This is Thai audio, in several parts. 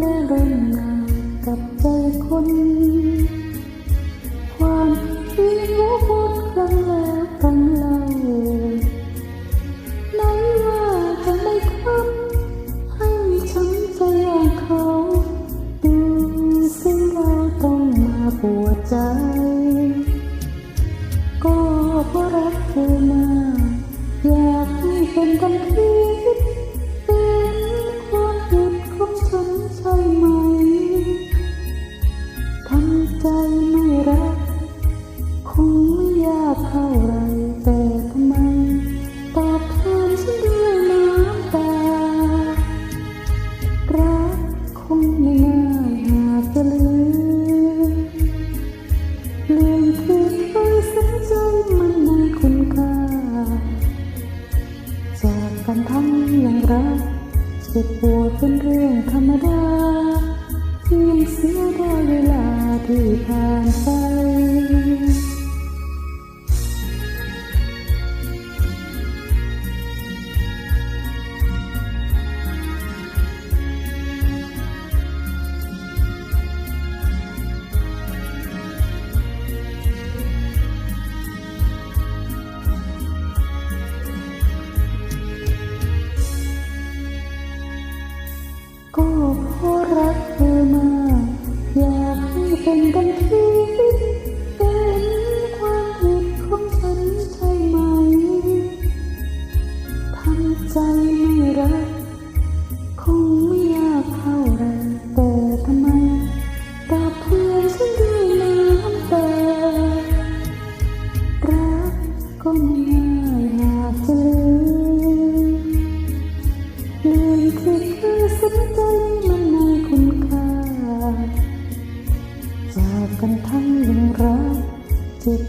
ได้ร่วมากับใจคน ความคิดวพังแล้วพังเล่ไหนว่าจะไม่คำให้ช้ำใจของเขา ดูสิเราต้องมาปวดใจ ก็เพราะรักเธอมาอยากให้เป็นกันที ย่างรักเจ็บปวดเป็นเรื่องธรรมดาเพียงเสียดายเวลาที่ผ่านไป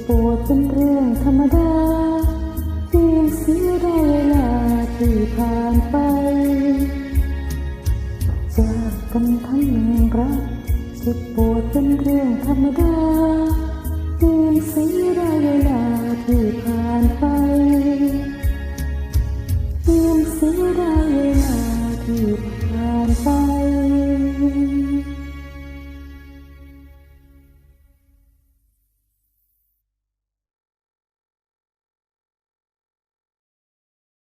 ปวดเป็นเรื่องธรรมดาเพียงเสียดายเวลาที่ผ่านไป จากกันทั้งรักเจ็บปวดเป็นเรื่องธรรมดาเพียงเสียดายเวลาที่ผ่าน